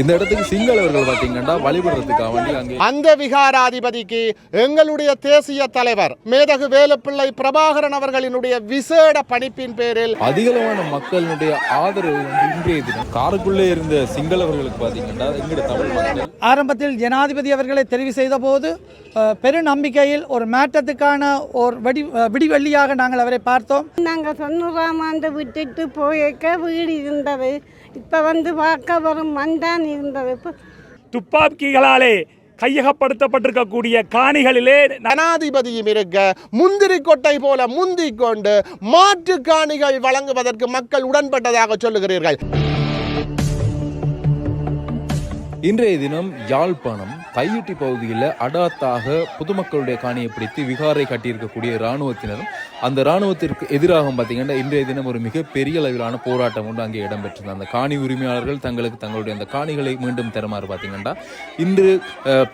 இந்த இடத்துக்கு சிங்களவர்கள் பாத்தீங்கன்னா வழிபடுறதுக்காக வேண்டி அங்கே அந்த விகாராதிபதிக்கு எங்களுடைய தேசிய தலைவர் மேதகு வேலுப்பிள்ளை பிரபாகரன் அவர்களினுடைய விசேட பணிப்பின் பேரில் அதிகளவான மக்களுடைய ஆதரவு இன்றைய தினம். காருக்குள்ளே இருந்த சிங்களவர்களுக்கு பாத்தீங்கன்னா எங்களுடைய தமிழ் மக்கள். ஆரம்பத்தில் ஜனாதிபதி அவர்களை தெரிவு செய்தபோது அஹ், பெருநம்பிக்கையில் ஒரு மாற்றத்துக்கான ஒரு வெடி விடிவெள்ளியாக நாங்கள் அவரை பார்த்தோம். நாங்கள் தொண்ணூறாம் ஆண்டு விட்டுட்டு போயிருக்க வீடு இருந்தது. இப்போ வந்து பார்க்க வரும் மண்தான் இருந்தது இப்போ துப்பாக்கிகளாலே கையகப்படுத்தப்பட்டிருக்கக்கூடிய காணிகளிலே ஜனாதிபதியும் இருக்க முந்திரி கொட்டை போல முந்திக் கொண்டு மாற்று காணிகள் வழங்குவதற்கு மக்கள் உடன்பட்டதாக சொல்லுகிறீர்கள். இன்றைய தினம் யாழ்ப்பாணம் தையிட்டி பகுதியில் அடாத்தாக பொதுமக்களுடைய காணியை பிடித்து விகாரை கட்டியிருக்கக்கூடிய இராணுவத்தினரும் அந்த இராணுவத்திற்கு எதிராக பார்த்தீங்கன்னா இன்றைய தினம் ஒரு மிகப்பெரிய அளவிலான போராட்டம் ஒன்று அங்கே இடம்பெற்றது அந்த காணி உரிமையாளர்கள் தங்களுக்கு தங்களுடைய அந்த காணிகளை மீண்டும் தருமாறு பார்த்தீங்கன்னா இன்று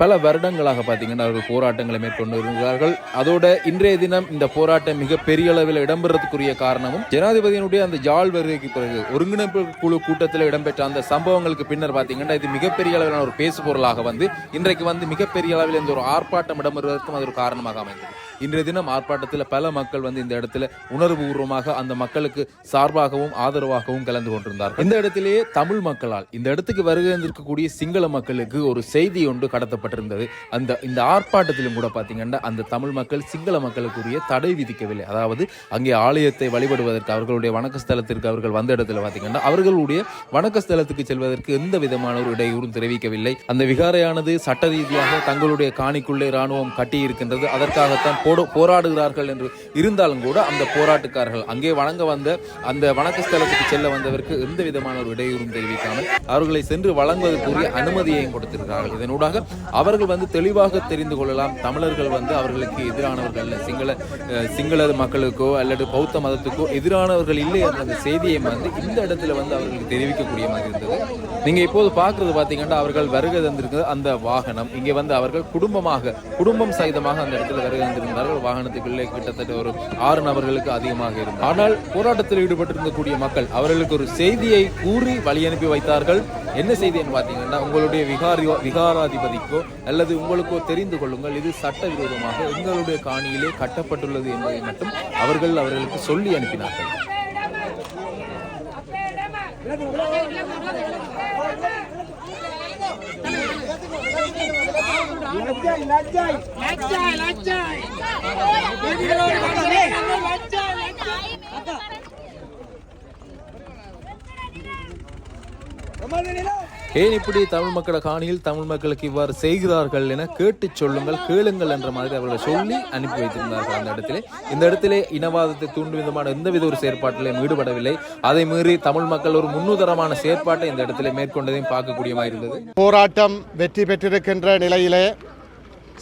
பல வருடங்களாக பார்த்தீங்கன்னா அவர்கள் போராட்டங்களை மேற்கொண்டு வருகிறார்கள். அதோட இன்றைய தினம் இந்த போராட்டம் மிகப்பெரிய அளவில் இடம்பெறதுக்குரிய காரணமும் ஜனாதிபதியினுடைய அந்த ஜாழ் வருகைக்கு பிறகு ஒருங்கிணைப்பு குழு கூட்டத்தில் இடம்பெற்ற அந்த சம்பவங்களுக்கு பின்னர் பார்த்தீங்கன்னா இது மிகப்பெரிய அளவிலான ஒரு பேசுபொருளாக வந்து இன்றைக்கு வந்து மிகப்பெரிய அளவில் இந்த ஒரு ஆர்ப்பாட்டம் இடம்பெறுவதற்கும் அது ஒரு காரணமாக அமைந்தது. இன்றைய தினம் ஆர்ப்பாட்டத்தில் பல மக்கள் வந்து இந்த இடத்துல உணர்வுபூர்வமாக அந்த மக்களுக்கு சார்பாகவும் ஆதரவாகவும் கலந்து கொண்டிருந்தார்கள். இந்த இடத்திலேயே தமிழ் மக்களால் இந்த இடத்துக்கு வருகின்றிருக்கக்கூடிய சிங்கள மக்களுக்கு ஒரு செய்தி ஒன்று கடத்தப்பட்டிருந்தது. அந்த இந்த ஆர்ப்பாட்டத்திலும் கூட பார்த்தீங்கன்னா அந்த தமிழ் மக்கள் சிங்கள மக்களுக்குரிய தடை விதிக்கவில்லை. அதாவது அங்கே ஆலயத்தை வழிபடுவதற்கு அவர்களுடைய வணக்க ஸ்தலத்திற்கு அவர்கள் வந்த இடத்துல பார்த்தீங்கன்னா அவர்களுடைய வணக்க ஸ்தலத்துக்கு செல்வதற்கு எந்த விதமான ஒரு இடையூறும் தெரிவிக்கவில்லை. அந்த விகாரையானது சட்ட ரீதியாக தங்களுடைய காணிக்குள்ளே ராணுவம் கட்டி இருக்கின்றது அதற்காகத்தான் போடு போராடுகிறார்கள் என்று இருந்தாலும் கூட அந்த போராட்டக்காரர்கள் அங்கே வணங்க வந்த அந்த வணக்க ஸ்தலத்துக்கு செல்ல வந்தவருக்கு எந்த விதமான ஒரு இடையூறும் தெரிவிக்காமல் அவர்களை சென்று வழங்குவதற்குரிய அனுமதியையும் கொடுத்திருக்கிறார்கள். இதனூடாக அவர்கள் வந்து தெளிவாக தெரிந்து கொள்ளலாம். தமிழர்கள் வந்து அவர்களுக்கு எதிரானவர்கள் சிங்கள சிங்கள மக்களுக்கோ அல்லது பௌத்த மதத்துக்கோ எதிரானவர்கள் இல்லை என்ற அந்த செய்தியை வந்து இந்த இடத்துல வந்து அவர்களுக்கு தெரிவிக்கக்கூடிய மாதிரி இருந்தது. நீங்கள் இப்போது பார்க்குறது பார்த்தீங்கன்னா அவர்கள் வருகை தந்திருக்கிறது அந்த வாகனம். இங்கே வந்து அவர்கள் குடும்பமாக குடும்பம் சகிதமாக அந்த இடத்துல வருகை தந்திருந்தார்கள் வாகனத்துக்குள்ளே கிட்டத்தட்ட ஒரு ஆறு நபர்களுக்கு அதிகமாக இருந்தது ஆனால் போராட்டத்தில் ஈடுபட்டிருந்தக்கூடிய மக்கள் அவர்களுக்கு ஒரு செய்தியை கூறி வழி அனுப்பி வைத்தார்கள். என்ன செய்தின்னு பார்த்தீங்கன்னா உங்களுடைய விகாரி விகாராதிபதிக்கோ அல்லது உங்களுக்கோ தெரிந்து கொள்ளுங்கள். இது சட்டவிரோதமாக எங்களுடைய காணியிலே கட்டப்பட்டுள்ளது என்பதை மட்டும் அவர்கள் அவர்களுக்கு சொல்லி அனுப்பினார்கள். লজ্জায় লজ্জায় লজ্জায় লজ্জায় লজ্জায় লজ্জায় ஏன் இப்படி தமிழ் மக்களை காணியில் தமிழ் மக்களுக்கு இவ்வாறு செய்கிறார்கள் என கேட்டு சொல்லுங்கள் கேளுங்கள் என்ற மாதிரி அவர்கள் சொல்லி அனுப்பி வைத்திருந்தார்கள் அந்த இடத்திலே. இந்த இடத்திலே இனவாதத்தை தூண்டும் விதமான எந்தவித ஒரு செயற்பாட்டிலையும் ஈடுபடவில்லை. அதை மீறி தமிழ் மக்கள் ஒரு முன்னுதரமான செயற்பாட்டை இந்த இடத்திலே மேற்கொண்டதையும் பார்க்கக்கூடியமாக இருந்தது. போராட்டம் வெற்றி பெற்றிருக்கின்ற நிலையிலே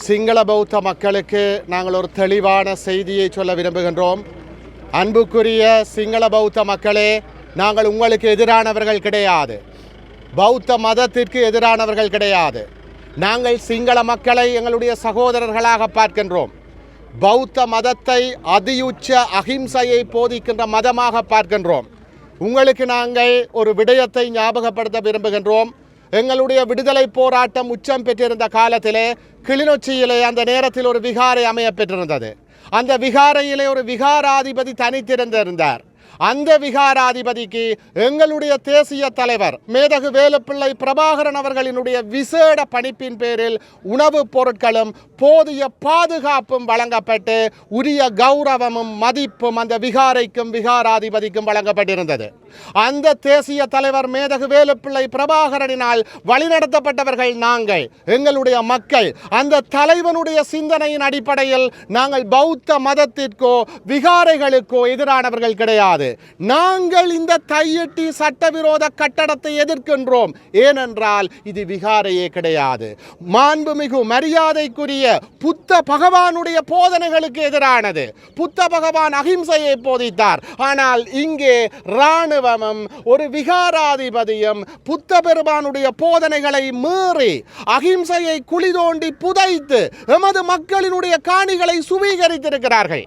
சிங்கள பௌத்த மக்களுக்கு நாங்கள் ஒரு தெளிவான செய்தியை சொல்ல விரும்புகின்றோம். அன்புக்குரிய சிங்கள பௌத்த மக்களே நாங்கள் உங்களுக்கு எதிரானவர்கள் கிடையாது. பௌத்த மதத்திற்கு எதிரானவர்கள் கிடையாது. நாங்கள் சிங்கள மக்களை எங்களுடைய சகோதரர்களாக பார்க்கின்றோம். பௌத்த மதத்தை அதியுச்ச அகிம்சையை போதிக்கின்ற மதமாக பார்க்கின்றோம். உங்களுக்கு நாங்கள் ஒரு விடயத்தை ஞாபகப்படுத்த விரும்புகின்றோம். எங்களுடைய விடுதலை போராட்டம் உச்சம் பெற்றிருந்த காலத்திலே கிளிநொச்சியிலே அந்த நேரத்தில் ஒரு விகாரை அமைய பெற்றிருந்தது. அந்த விகாரையிலே ஒரு விகாராதிபதி தனித்திருந்திருந்தார். அந்த விகாராதிபதிக்கு எங்களுடைய தேசிய தலைவர் மேதகு வேலுப்பிள்ளை பிரபாகரன் அவர்களினுடைய விசேட பணிப்பின் பேரில் உணவுப் பொருட்களும் போதிய பாதுகாப்பும் வழங்கப்பட்டு உரிய கௌரவமும் மதிப்பும் அந்த விகாரைக்கும் விகாராதிபதிக்கும் வழங்கப்பட்டிருந்தது. அந்த தேசிய தலைவர் மேதகு வேலுப்பிள்ளை பிரபாகரனினால் வழிநடத்தப்பட்டவர்கள் நாங்கள் எங்களுடைய மக்கள். அந்த தலைவனுடைய சிந்தனையின் அடிப்படையில் நாங்கள் பௌத்த மதத்திற்கோ விகாரைகளுக்கோ எதிரானவர்கள் கிடையாது. நாங்கள் இந்த தையட்டி சட்டவிரோத கட்டடத்தை எதிர்க்கின்றோம். ஏனென்றால் இது விகாரையே கிடையாது. மாண்புமிகு மரியாதைக்குரிய புத்த பகவானுடைய போதனைகளுக்கு எதிரானது. புத்த பகவான் அகிம்சையை போதித்தார். ஆனால் இங்கே இராணுவமும் ஒரு விகாராதிபதியும் புத்த பெருமானுடைய போதனைகளை மீறி அகிம்சையை குழி தோண்டி புதைத்து எமது மக்களினுடைய காணிகளை சுவீகரித்திருக்கிறார்கள்.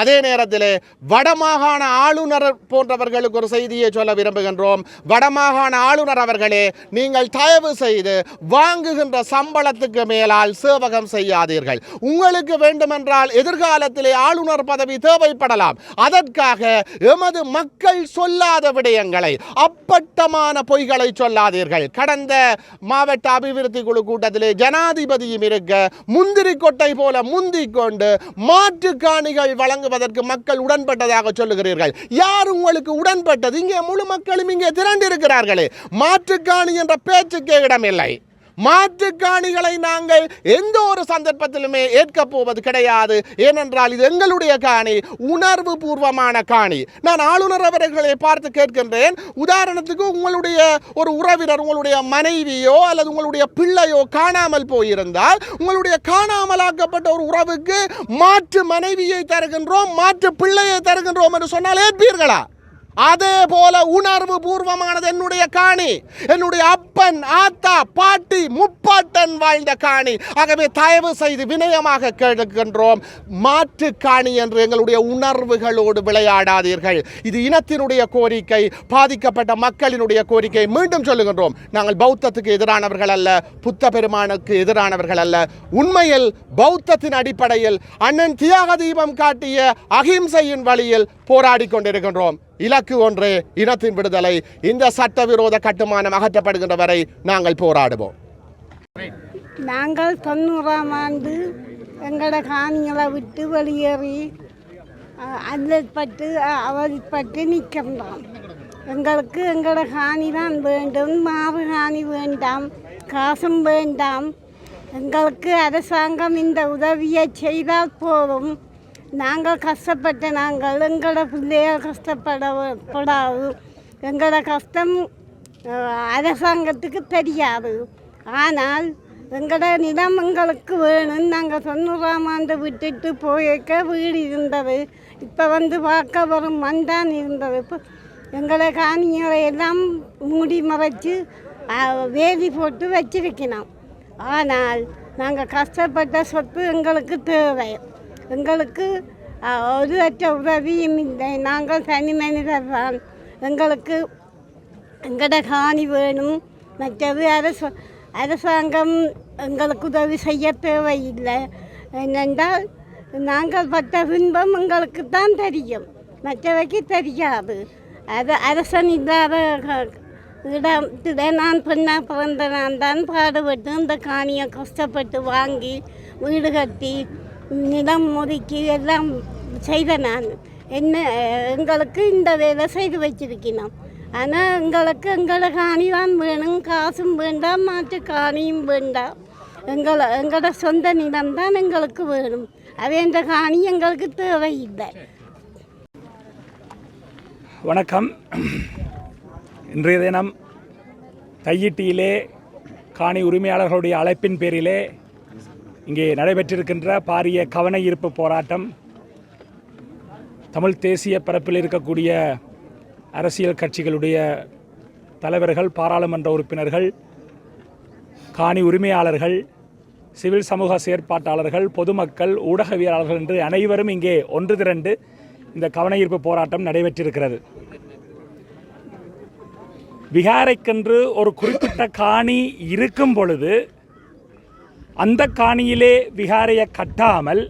அதே நேரத்தில் வடமாகாண ஆளுநர் போன்றவர்களுக்கு ஒரு செய்தியை சொல்ல விரும்புகின்றோம். வடமாகாண ஆளுநர் அவர்களே நீங்கள் தயவு செய்து வாங்குகின்ற சம்பளத்துக்கு மேலால் சேவகம் செய்யாதீர்கள். உங்களுக்கு வேண்டுமென்றால் எதிர்காலத்திலே ஆளுநர் பதவி தேவைப்படலாம். அதற்காக எமது மக்கள் சொல்லாத விடயங்களை அப்பட்டமான பொய்களை சொல்லாதீர்கள். கடந்த மாவட்ட அபிவிருத்தி குழு கூட்டத்திலே ஜனாதிபதியும் இருக்க முந்திரி கொட்டை போல முந்திக் கொண்டு மாற்று காணிகள் வழங்குவதற்கு மக்கள் உடன்பட்டதாக சொல்லுகிறீர்கள். யார் உங்களுக்கு உடன்பட்டது? இங்கே முழு மக்களும் இங்கே திரண்டிருக்கிறார்களே. மாற்றுக்காணி என்ற பேச்சுக்கே இடமில்லை. மாற்றுக்காணிகளை நாங்கள் எந்த ஒரு சந்தர்ப்பத்திலுமே ஏற்கப் போவது கிடையாது. ஏனென்றால் இது எங்களுடைய காணி உணர்வு பூர்வமான காணி. நான் ஆளுநர் அவர்களை பார்த்து கேட்கின்றேன். உதாரணத்துக்கு உங்களுடைய ஒரு உறவினர் உங்களுடைய மனைவியோ அல்லது உங்களுடைய பிள்ளையோ காணாமல் போயிருந்தால் உங்களுடைய காணாமலாக்கப்பட்ட ஒரு உறவுக்கு மாற்று மனைவியை தருகின்றோம் மாற்று பிள்ளையை தருகின்றோம் என்று சொன்னால் ஏற்பீர்களா? அதே போல உணர்வு பூர்வமானது என்னுடைய காணி என்னுடைய அப்பன் ஆத்தா பாட்டி முப்பாட்டன் வாழ்ந்த காணி. ஆகவே தயவு செய்து வினயமாக கேட்கின்றோம் மாற்று காணி என்று எங்களுடைய உணர்வுகளோடு விளையாடாதீர்கள். இது இனத்தினுடைய கோரிக்கை பாதிக்கப்பட்ட மக்களினுடைய கோரிக்கை. மீண்டும் சொல்லுகின்றோம் நாங்கள் பௌத்தத்துக்கு எதிரானவர்கள் அல்ல புத்த பெருமானுக்கு எதிரானவர்கள் அல்ல. உண்மையில் பௌத்தத்தின் அடிப்படையில் அண்ணன் தியாக தீபம் காட்டிய அகிம்சையின் வழியில் போராடி கொண்டிருக்கின்றோம். இலக்கு ஒன்று இனத்தின் விடுதலை. இந்த சட்டவிரோத கட்டுமானம் அகற்றப்படுகின்றவர் வரை நாங்கள் போராடுவோம். நாங்கள் தொண்ணூறாம் ஆண்டு எங்களோட காணிகளை விட்டு வெளியேறி அல்லற்பட்டு அவதிப்பட்டு நிற்கின்றோம். எங்களுக்கு எங்களோட காணி தான் வேண்டும் மாறு காணி வேண்டாம் காசும் வேண்டாம். எங்களுக்கு அரசாங்கம் இந்த உதவியை செய்தால் போதும். நாங்கள் கஷ்டப்பட்ட நாங்கள் எங்களோட பிள்ளைகள் கஷ்டப்பட படாது. எங்களோட கஷ்டம் அரசாங்கத்துக்கு தெரியாது. ஆனால் எங்களோட நிலம் எங்களுக்கு வேணும் நாங்கள் தொண்ணூறாம் ஆண்டு விட்டுட்டு போயிருக்க வீடு இருந்தது. இப்போ வந்து பார்க்க வரும் மண் இருந்தது. இப்போ எங்களை காணிகளை எல்லாம் மூடி மறைச்சு வேதி போட்டு வச்சிருக்கணும் ஆனால் நாங்கள் கஷ்டப்பட்ட சொத்து எங்களுக்கு தேவை. எங்களுக்கு ஒரு லட்ச உதவியும் இல்லை. நாங்கள் தனி மனிதர் தான். எங்களுக்கு எங்களோட காணி வேணும் மற்றது அரசு அரசாங்கம் எங்களுக்கு உதவி செய்ய தேவையில்லை. என்னென்றால் நாங்கள் பட்ட பின்பம் எங்களுக்கு தான் தெரியும். மற்றவைக்கு தெரியாது. அது அரசன் இல்லாத இடத்துல நான் பெண்ணாக பிறந்த நான் தான் பாடுபட்டு இந்த காணியை கஷ்டப்பட்டு வாங்கி வீடு கட்டி நிலம் ஒதுக்கி எல்லாம் செய்த நான் என்ன எங்களுக்கு இந்த வேலை செய்து வச்சிருக்கிறோம் ஆனால் எங்களுக்கு எங்களை காணி தான் வேணும் காசும் வேண்டாம் மாற்று காணியும் வேண்டாம் எங்களை எங்களோட சொந்த நிலம் தான் எங்களுக்கு வேணும். அதே இந்த காணி எங்களுக்கு தேவையில்லை. வணக்கம். இன்றைய தினம் தையிட்டியிலே காணி உரிமையாளர்களுடைய அழைப்பின் பேரிலே இங்கே நடைபெற்றிருக்கின்ற பாரிய கவன ஈர்ப்பு போராட்டம் தமிழ் தேசிய பரப்பில் இருக்கக்கூடிய அரசியல் கட்சிகளுடைய தலைவர்கள் பாராளுமன்ற உறுப்பினர்கள் காணி உரிமையாளர்கள் சிவில் சமூக செயற்பாட்டாளர்கள் பொதுமக்கள் ஊடகவியலாளர்கள் என்று அனைவரும் இங்கே ஒன்று திரண்டு இந்த கவனஈர்ப்பு போராட்டம் நடைபெற்றிருக்கிறது. விகாரைக்கென்று ஒரு குறிப்பிட்ட காணி இருக்கும் பொழுது அந்த காணியிலே விகாரையை கட்டாமல்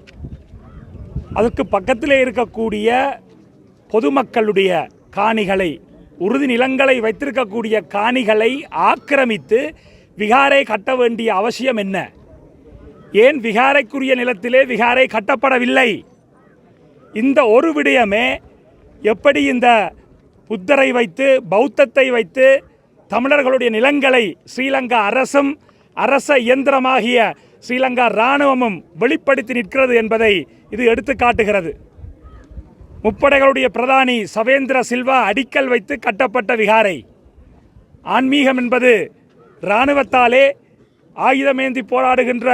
அதற்கு பக்கத்திலே இருக்கக்கூடிய பொதுமக்களுடைய காணிகளை உறுதி நிலங்களை வைத்திருக்கக்கூடிய காணிகளை ஆக்கிரமித்து விகாரை கட்ட வேண்டிய அவசியம் என்ன? ஏன் விகாரைக்குரிய நிலத்திலே விகாரை கட்டப்படவில்லை? இந்த ஒரு விடயமே எப்படி இந்த புத்தரை வைத்து பௌத்தத்தை வைத்து தமிழர்களுடைய நிலங்களை ஸ்ரீலங்கா அரசும் அரச இயந்திரமாகிய ஸ்ரீலங்கா இராணுவமும் வெளிப்படுத்தி நிற்கிறது என்பதை இது எடுத்து காட்டுகிறது முப்படைகளுடைய பிரதானி சவேந்திர சில்வா அடிக்கல் வைத்து கட்டப்பட்ட விகாரை. ஆன்மீகம் என்பது இராணுவத்தாலே ஆயுதமேந்தி போராடுகின்ற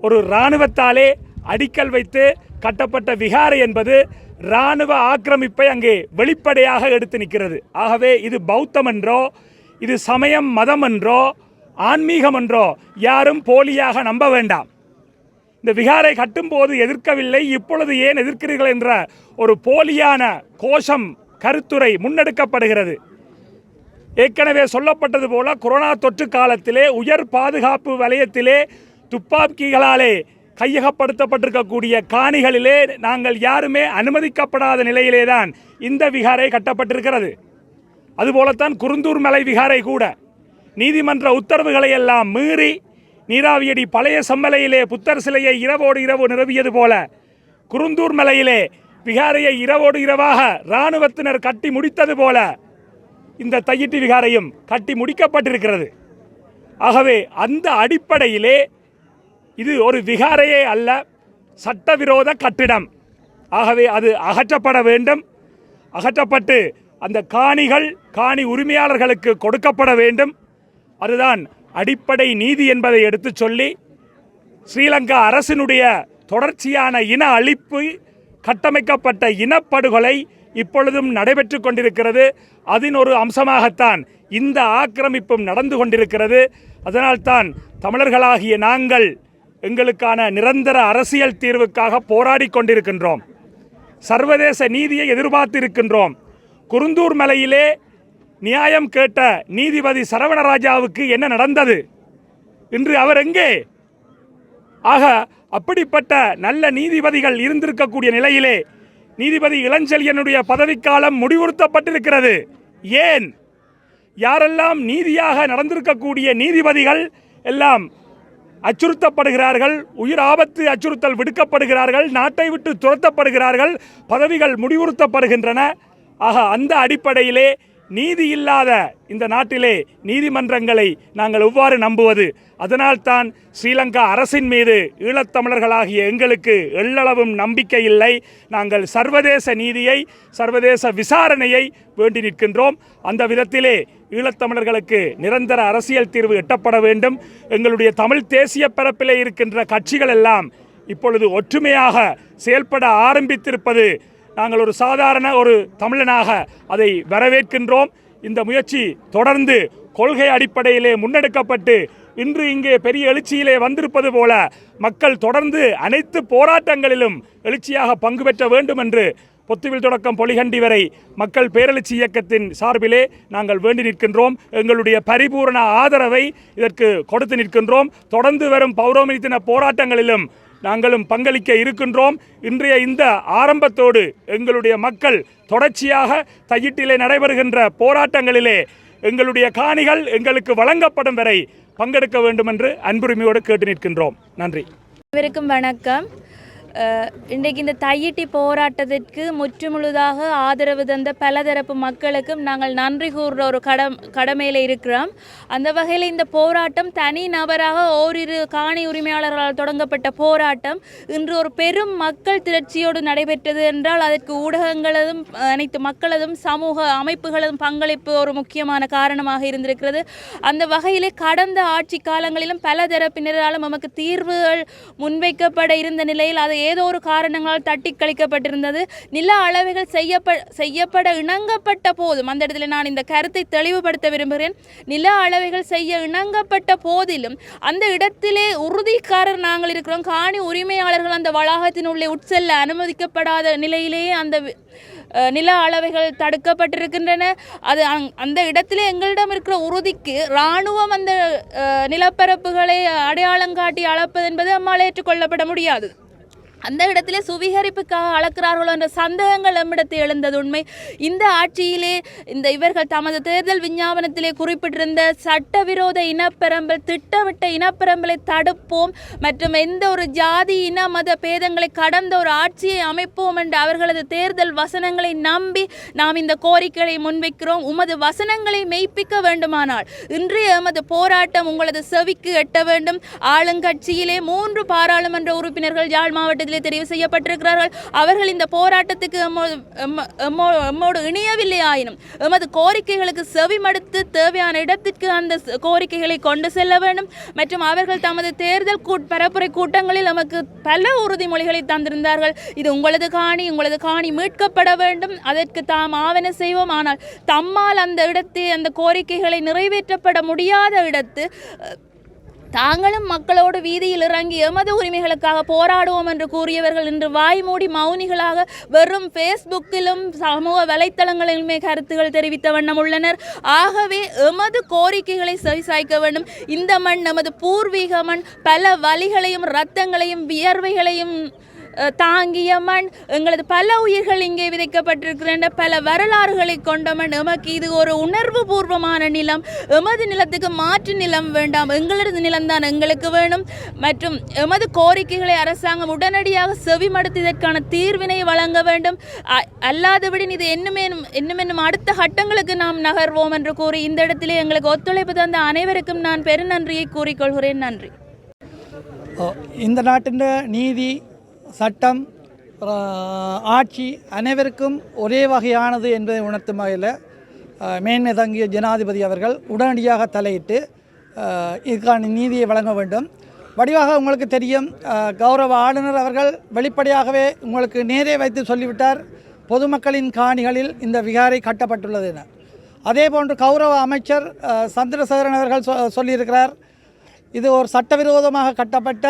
ஒரு இராணுவத்தாலே அடிக்கல் வைத்து கட்டப்பட்ட விகாரை என்பது இராணுவ ஆக்கிரமிப்பை அங்கே வெளிப்படையாக எடுத்து நிற்கிறது. ஆகவே இது பௌத்தம் என்றோ இது சமயம் மதம் என்றோ ஆன்மீகம் என்றோ யாரும் போலியாக நம்ப வேண்டாம். இந்த விகாரை கட்டும்போது எதிர்க்கவில்லை இப்பொழுது ஏன் எதிர்க்கிறீர்கள் என்ற ஒரு போலியான கோஷம் கருத்துரை முன்னெடுக்கப்படுகிறது. ஏற்கனவே சொல்லப்பட்டது போல கொரோனா தொற்று காலத்திலே உயர் பாதுகாப்பு வலயத்திலே துப்பாக்கிகளாலே கையகப்படுத்தப்பட்டிருக்கக்கூடிய காணிகளிலே நாங்கள் யாருமே அனுமதிக்கப்படாத நிலையிலே தான் இந்த விகாரை கட்டப்பட்டிருக்கிறது. அதுபோலத்தான் குருந்தூர் மலை விகாரை கூட. நீதிமன்ற உத்தரவுகளை எல்லாம் மீறி நீராவியடி பழைய செம்மலையிலே புத்தர் சிலையை இரவோடு இரவு நிரவியது போல குருந்தூர் மலையிலே விகாரையை இரவோடு இரவாக இராணுவத்தினர் கட்டி முடித்தது போல இந்த தையிட்டி விகாரையும் கட்டி முடிக்கப்பட்டிருக்கிறது. ஆகவே அந்த அடிப்படையிலே இது ஒரு விகாரையே அல்ல சட்டவிரோத கட்டிடம். ஆகவே அது அகற்றப்பட வேண்டும். அகற்றப்பட்டு அந்த காணிகள் காணி உரிமையாளர்களுக்கு கொடுக்கப்பட வேண்டும். அதுதான் அடிப்படை நீதி என்பதை எடுத்துச் சொல்லி ஸ்ரீலங்கா அரசினுடைய தொடர்ச்சியான இன அழிப்பு கட்டமைக்கப்பட்ட இனப்படுகொலை இப்பொழுதும் நடைபெற்று கொண்டிருக்கிறது. அதன் ஒரு அம்சமாகத்தான் இந்த ஆக்கிரமிப்பும் நடந்து கொண்டிருக்கிறது. அதனால்தான் தமிழர்களாகிய நாங்கள் எங்களுக்கான நிரந்தர அரசியல் தீர்வுக்காக போராடி கொண்டிருக்கின்றோம். சர்வதேச நீதியை எதிர்பார்த்திருக்கின்றோம். குருந்தூர் மலையிலே நியாயம் கேட்ட நீதிபதி சரவணராஜாவுக்கு என்ன நடந்தது? இன்று அவர் எங்கே? ஆக அப்படிப்பட்ட நல்ல நீதிபதிகள் இருந்திருக்கக்கூடிய நிலையிலே நீதிபதி இளஞ்செழியனுடைய பதவிக்காலம் முடிவுறுத்தப்பட்டிருக்கிறது. ஏன்? யாரெல்லாம் நீதியாக நடந்திருக்கக்கூடிய நீதிபதிகள் எல்லாம் அச்சுறுத்தப்படுகிறார்கள் உயிர் ஆபத்து அச்சுறுத்தல் விடுக்கப்படுகிறார்கள் நாட்டை விட்டு துரத்தப்படுகிறார்கள் பதவிகள் முடிவுறுத்தப்படுகின்றன. ஆக அந்த அடிப்படையிலே நீதி இல்லாத இந்த நாட்டிலே நீதிமன்றங்களை நாங்கள் எவ்வாறு நம்புவது? அதனால்தான் ஸ்ரீலங்கா அரசின் மீது ஈழத்தமிழர்களாகிய எங்களுக்கு எள்ளளவும் நம்பிக்கை இல்லை. நாங்கள் சர்வதேச நீதியை சர்வதேச விசாரணையை வேண்டி நிற்கின்றோம். அந்த விதத்திலே ஈழத்தமிழர்களுக்கு நிரந்தர அரசியல் தீர்வு எட்டப்பட வேண்டும். எங்களுடைய தமிழ் தேசிய பரப்பிலே இருக்கின்ற கட்சிகள் எல்லாம் இப்பொழுது ஒற்றுமையாக செயல்பட ஆரம்பித்திருப்பது நாங்கள் ஒரு சாதாரண ஒரு தமிழனாக அதை வரவேற்கின்றோம். இந்த முயற்சி தொடர்ந்து கொள்கை அடிப்படையிலே முன்னெடுக்கப்பட்டு இன்று இங்கே பெரிய எழுச்சியிலே வந்திருப்பது போல மக்கள் தொடர்ந்து அனைத்து போராட்டங்களிலும் எழுச்சியாக பங்கு பெற்ற வேண்டும் என்று பொத்துவில் தொடக்கம் பொலிகண்டி வரை மக்கள் பேரெழுச்சி இயக்கத்தின் சார்பிலே நாங்கள் வேண்டி நிற்கின்றோம். எங்களுடைய பரிபூரண ஆதரவை இதற்கு கொடுத்து நிற்கின்றோம். தொடர்ந்து வரும் பௌரோமி தின போராட்டங்களிலும் நாங்களும் பங்களிக்க இருக்கின்றோம். இன்றைய இந்த ஆரம்பத்தோடு எங்களுடைய மக்கள் தொடர்ச்சியாக தையிட்டிலே நடைபெறுகின்ற போராட்டங்களிலே எங்களுடைய காணிகள் எங்களுக்கு வழங்கப்படும் வரை பங்கெடுக்க வேண்டும் என்று அன்புரிமையோடு கேட்டு நிற்கின்றோம். நன்றி. அனைவருக்கும் வணக்கம். இன்றைக்கு இந்த தையிட்டி போராட்டத்திற்கு முற்றுமுழுதாக ஆதரவு தந்த பலதரப்பு மக்களுக்கும் நாங்கள் நன்றி கூறுற ஒரு கடம் கடமையில் இருக்கிறோம். அந்த வகையில் இந்த போராட்டம் தனி நபராக ஓரிரு காணி உரிமையாளர்களால் தொடங்கப்பட்ட போராட்டம் இன்று ஒரு பெரும் மக்கள் திரட்சியோடு நடைபெற்றது என்றால் அதற்கு ஊடகங்களதும் அனைத்து மக்களதும் சமூக அமைப்புகளதும் பங்களிப்பு ஒரு முக்கியமான காரணமாக இருந்திருக்கிறது. அந்த வகையிலே கடந்த ஆட்சி காலங்களிலும் பல தரப்பினராலும் நமக்கு தீர்வுகள் முன்வைக்கப்பட இருந்த நிலையில் அதை ஏதோ ஒரு காரணங்களால் தட்டி கழிக்கப்பட்டிருந்தது. நில அளவைகள் செய்யப்ப செய்யப்பட இணங்கப்பட்ட போதும். அந்த இடத்துல நான் இந்த கருத்தை தெளிவுபடுத்த விரும்புகிறேன். நில அளவைகள் செய்ய இணங்கப்பட்ட போதிலும் அந்த இடத்திலே உறுதிக்காரர் நாங்கள் இருக்கிறோம். காணி உரிமையாளர்கள் அந்த வளாகத்தினுள்ளே உட்செல்ல அனுமதிக்கப்படாத நிலையிலேயே அந்த நில அளவைகள் தடுக்கப்பட்டிருக்கின்றன. அது அங்- அந்த இடத்திலே எங்களிடம் இருக்கிற உறுதிக்கு இராணுவம் அந்த நிலப்பரப்புகளை அடையாளம் காட்டி அளப்பது என்பது நம்மால் ஏற்றுக்கொள்ளப்பட முடியாது. அந்த இடத்திலே சுவீகரிப்புக்காக அளக்கிறார்களோ என்ற சந்தேகங்கள் நம்மிடத்தில் எழுந்தது உண்மை. இந்த ஆட்சியிலே இந்த இவர்கள் தமது தேர்தல் விஞ்ஞாபனத்திலே குறிப்பிட்டிருந்த சட்டவிரோத இனப்பெரம்பல் திட்டமிட்ட இனப்பெரம்பலை தடுப்போம் மற்றும் எந்த ஒரு ஜாதி இன மத பேதங்களை கடந்த ஒரு ஆட்சியை அமைப்போம் என்ற அவர்களது தேர்தல் வசனங்களை நம்பி நாம் இந்த கோரிக்கையை முன்வைக்கிறோம். உமது வசனங்களை மெய்ப்பிக்க வேண்டுமானால் இன்றைய எமது போராட்டம் உங்களது செவிக்கு எட்ட வேண்டும். ஆளுங்கட்சியிலே மூன்று பாராளுமன்ற உறுப்பினர்கள் யாழ் மாவட்டத்தில் ஜனாதிபதியிலே தெரிவு செய்யப்பட்டிருக்கிறார்கள். அவர்கள் இந்த போராட்டத்துக்கு எம்மோடு இணையவில்லை ஆயினும் எமது கோரிக்கைகளுக்கு செவிமடுத்து தேவையான இடத்திற்கு அந்த கோரிக்கைகளை கொண்டு செல்ல வேண்டும். மற்றும் அவர்கள் தமது தேர்தல் கூட் பரப்புரை கூட்டங்களில் நமக்கு பல உறுதிமொழிகளை தந்திருந்தார்கள். இது உங்களது காணி உங்களது காணி மீட்கப்பட வேண்டும். அதற்கு தாம் ஆவண செய்வோம். ஆனால் தம்மால் அந்த இடத்தை அந்த கோரிக்கைகளை நிறைவேற்றப்பட முடியாத இடத்து தாங்களும் மக்களோடு வீதியில் இறங்கி எமது உரிமைகளுக்காக போராடுவோம் என்று கூறியவர்கள் இன்று வாய்மூடி மௌனிகளாக வெறும் ஃபேஸ்புக்கிலும் சமூக வலைத்தளங்களிலுமே கருத்துகள் தெரிவித்த வண்ணம் உள்ளனர். ஆகவே எமது கோரிக்கைகளை சரிசாய்க்க வேண்டும். இந்த மண் நமது பூர்வீக மண். பல வழிகளையும் இரத்தங்களையும் வியர்வைகளையும் தாங்கிய மண் எங்களது பல உயிர்கள் இங்கே விதைக்கப்பட்டிருக்கின்ற பல வரலாறுகளை கொண்ட மண் எமக்கு இது ஒரு உணர்வு பூர்வமான நிலம். எமது நிலத்துக்கு மாற்று நிலம் வேண்டாம் எங்களது நிலம்தான் எங்களுக்கு வேணும். மற்றும் எமது கோரிக்கைகளை அரசாங்கம் உடனடியாக செவிமடுத்து இதற்கான தீர்வினை வழங்க வேண்டும். அ- இது என்னுமேனும் என்னுமென்னும் அடுத்த கட்டங்களுக்கு நாம் நகர்வோம் என்று கூறி இந்த இடத்திலே எங்களுக்கு ஒத்துழைப்பு தந்த அனைவருக்கும் நான் பெருநன்றியை கூறிக்கொள்கிறேன். நன்றி. ஓ, இந்த நாட்டின் நீதி சட்டம் ஆட்சி அனைவருக்கும் ஒரே வகையானது என்பதை உணர்த்தும் வகையில் மேன்மை தங்கிய ஜனாதிபதி அவர்கள் உடனடியாக தலையிட்டு இதுக்கான நீதியை வழங்க வேண்டும். வடிவாக உங்களுக்கு தெரியும் கௌரவ ஆளுநர் அவர்கள் வெளிப்படையாகவே உங்களுக்கு நேரே வைத்து சொல்லிவிட்டார் பொதுமக்களின் காணிகளில் இந்த விகாரை கட்டப்பட்டுள்ளது என. அதே போன்று கௌரவ அமைச்சர் சந்திரசேகரன் அவர்கள் சொ சொல்லியிருக்கிறார் இது ஒரு சட்டவிரோதமாக கட்டப்பட்ட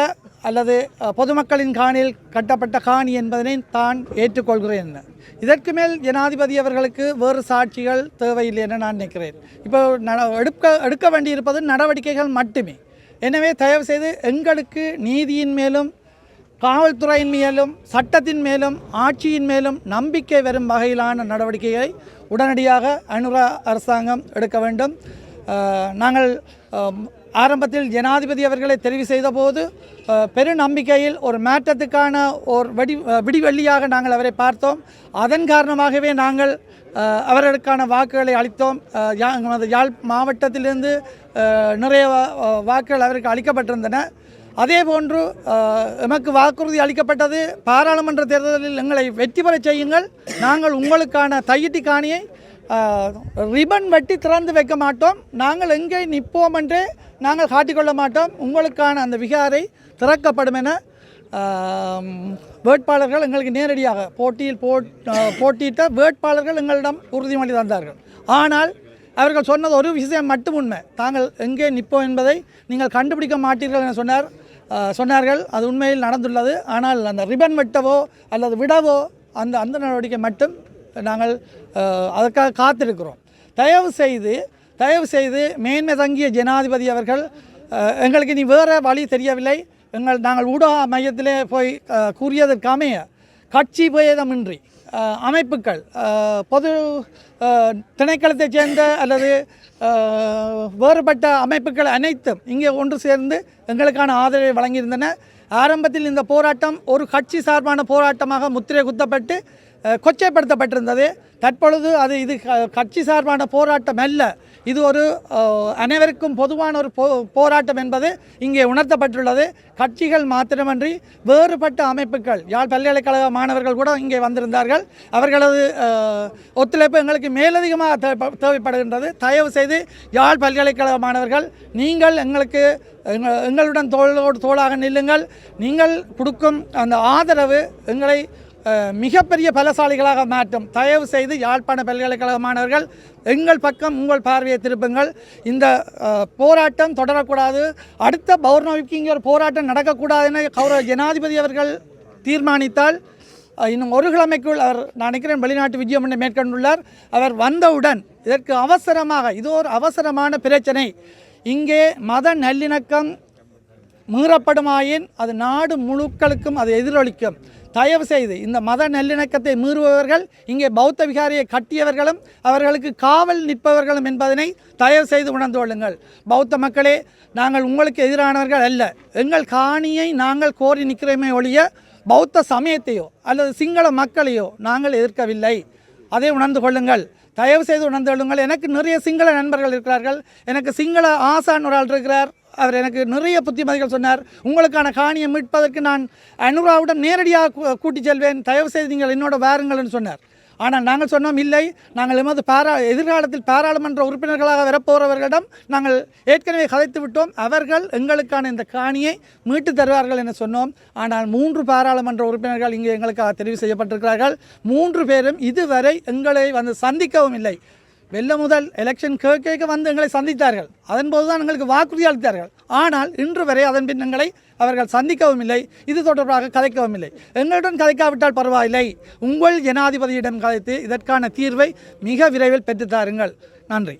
அல்லது பொதுமக்களின் காணியில் கட்டப்பட்ட காணி என்பதனை தான் ஏற்றுக்கொள்கிறேன் இதற்கு மேல் ஜனாதிபதி அவர்களுக்கு வேறு சாட்சிகள் தேவையில்லை என நான் நினைக்கிறேன். இப்போ எடுக்க எடுக்க வேண்டியிருப்பது நடவடிக்கைகள் மட்டுமே. எனவே தயவு செய்து எங்களுக்கு நீதியின் மேலும் காவல்துறையின் மேலும் சட்டத்தின் மேலும் ஆட்சியின் மேலும் நம்பிக்கை வரும் வகையிலான நடவடிக்கைகளை உடனடியாக அனுரா அரசாங்கம் எடுக்க வேண்டும். நாங்கள் ஆரம்பத்தில் ஜனாதிபதி அவர்களை தெரிவு செய்தபோது பெருநம்பிக்கையில் ஒரு மாற்றத்துக்கான ஒரு வெடி விடிவெள்ளியாக நாங்கள் அவரை பார்த்தோம். அதன் காரணமாகவே நாங்கள் அவர்களுக்கான வாக்குகளை அளித்தோம். யா- எமது யாழ் மாவட்டத்திலிருந்து நிறைய வாக்குகள் அவருக்கு அளிக்கப்பட்டிருந்தன. அதே போன்று எமக்கு வாக்குறுதி அளிக்கப்பட்டது. பாராளுமன்ற தேர்தலில் எங்களை வெற்றி பெறச் செய்யுங்கள். நாங்கள் உங்களுக்கான தையிட்டி காணியை ரிபன் வெட்டி திறந்து வைக்க மாட்டோம். நாங்கள் எங்கே நிற்போம் என்றே நாங்கள் காட்டிக்கொள்ள மாட்டோம். உங்களுக்கான அந்த விகாரை திறக்கப்படும் என வேட்பாளர்கள் எங்களுக்கு நேரடியாக போட்டியில் போட் போட்டியிட்ட வேட்பாளர்கள் எங்களிடம் உறுதிமொழி தந்தார்கள். ஆனால் அவர்கள் சொன்னது ஒரு விஷயம் மட்டும் உண்மை. தாங்கள் எங்கே நிற்போம் என்பதை நீங்கள் கண்டுபிடிக்க மாட்டீர்கள் என சொன்னார் சொன்னார்கள். அது உண்மையில் நடந்துள்ளது. ஆனால் அந்த ரிபன் வெட்டவோ அல்லது விடவோ அந்த அந்த நடவடிக்கை மட்டும் நாங்கள் அதற்காக காத்திருக்கிறோம். தயவு செய்து தயவு செய்து மேன்மை தங்கிய ஜனாதிபதி அவர்கள் எங்களுக்கு இனி வேறு வழி தெரியவில்லை. எங்கள் நாங்கள் ஊடக மையத்திலே போய் கூறியதற்கமைய கட்சி பேதமின்றி அமைப்புகள் பொது திணைக்களத்தைச் சேர்ந்த அல்லது வேறுபட்ட அமைப்புகள் அனைத்தும் இங்கே ஒன்று சேர்ந்து எங்களுக்கான ஆதரவை வழங்கியிருந்தன. ஆரம்பத்தில் இந்த போராட்டம் ஒரு கட்சி சார்பான போராட்டமாக முத்திரை குத்தப்பட்டு கொச்சைப்படுத்தப்பட்டிருந்தது. தற்பொழுது அது இது க- கட்சி சார்பான போராட்டம் அல்ல. இது ஒரு அனைவருக்கும் பொதுவான ஒரு போ போராட்டம் என்பது இங்கே உணர்த்தப்பட்டுள்ளது. கட்சிகள் மாத்திரமன்றி வேறுபட்ட அமைப்புகள் யாழ் பல்கலைக்கழக மாணவர்கள் கூட இங்கே வந்திருந்தார்கள். அவர்களது ஒத்துழைப்பு எங்களுக்கு மேலதிகமாக தேவைப்படுகின்றது. தயவு செய்து யாழ் பல்கலைக்கழக மாணவர்கள் நீங்கள் எங்களுக்கு எங்களுடன் தோளோடு தோளாக நில்லுங்கள். நீங்கள் கொடுக்கும் அந்த ஆதரவு எங்களை மிகப்பெரிய பலசாலிகளாக மாற்றும். தயவு செய்து யாழ்ப்பாண பல்கலைக்கழக மாணவர்கள் எங்கள் பக்கம் உங்கள் பார்வையை திருப்புங்கள். இந்த போராட்டம் தொடரக்கூடாது. அடுத்த பௌர்ணமிக்கு இங்கே ஒரு போராட்டம் நடக்கக்கூடாது என கௌரவ ஜனாதிபதி அவர்கள் தீர்மானித்தால் இன்னும் ஒரு கிழமைக்குள் அவர் நான் நினைக்கிறேன் வெளிநாட்டு விஜயம் ஒன்றை மேற்கொண்டுள்ளார். அவர் வந்தவுடன் இதற்கு அவசரமாக இது ஒரு அவசரமான பிரச்சனை. இங்கே மத நல்லிணக்கம் மீறப்படுமாயின் அது நாடு முழுக்களுக்கும் அது எதிரொலிக்கும். தயவு செய்து இந்த மத நல்லிணக்கத்தை மீறுபவர்கள் இங்கே பௌத்த விகாரியை கட்டியவர்களும் அவர்களுக்கு காவல் நிற்பவர்களும் என்பதனை தயவு செய்து உணர்ந்து கொள்ளுங்கள். பௌத்த மக்களே நாங்கள் உங்களுக்கு எதிரானவர்கள் அல்ல. எங்கள் காணியை நாங்கள் கோரி நிற்கிறோமே ஒழிய பௌத்த சமயத்தையோ அல்லது சிங்கள மக்களையோ நாங்கள் எதிர்க்கவில்லை. அதை உணர்ந்து கொள்ளுங்கள். தயவு செய்து உணர்ந்து கொள்ளுங்கள். எனக்கு நிறைய சிங்கள நண்பர்கள் இருக்கிறார்கள். எனக்கு சிங்கள ஆசான் ஒரு ஆள் இருக்கிறார். அவர் எனக்கு நிறைய புத்திமதிகள் சொன்னார். உங்களுக்கான காணியை மீட்பதற்கு நான் அனுராவுடன் நேரடியாக கூ- கூட்டிச் செல்வேன். தயவு செய்து நீங்கள் என்னோட வாருங்கள்னு சொன்னார். ஆனால் நாங்கள் சொன்னோம் இல்லை நாங்கள் எமது பாரா எதிர்காலத்தில் பாராளுமன்ற உறுப்பினர்களாக வரப்போகிறவர்களிடம் நாங்கள் ஏற்கனவே கதைத்து விட்டோம். அவர்கள் எங்களுக்கான இந்த காணியை மீட்டு தருவார்கள் என சொன்னோம். ஆனால் மூன்று பாராளுமன்ற உறுப்பினர்கள் இங்கே எங்களுக்காக தெரிவு செய்யப்பட்டிருக்கிறார்கள். மூன்று பேரும் இதுவரை எங்களை வந்து சந்திக்கவும் இல்லை. வெள்ள முதல் எலெக்ஷன் கேட்க வந்து எங்களை சந்தித்தார்கள். அதன்போது தான் எங்களுக்கு வாக்குறுதி அளித்தார்கள். ஆனால் இன்று வரை அதன் பின் எங்களை அவர்கள் சந்திக்கவும் இல்லை இது தொடர்பாக கதைக்கவும் இல்லை. எங்களுடன் கதைக்காவிட்டால் பரவாயில்லை. உங்கள் ஜனாதிபதியிடம் கதைத்து இதற்கான தீர்வை மிக விரைவில் பெற்றுத்தாருங்கள் நன்றி.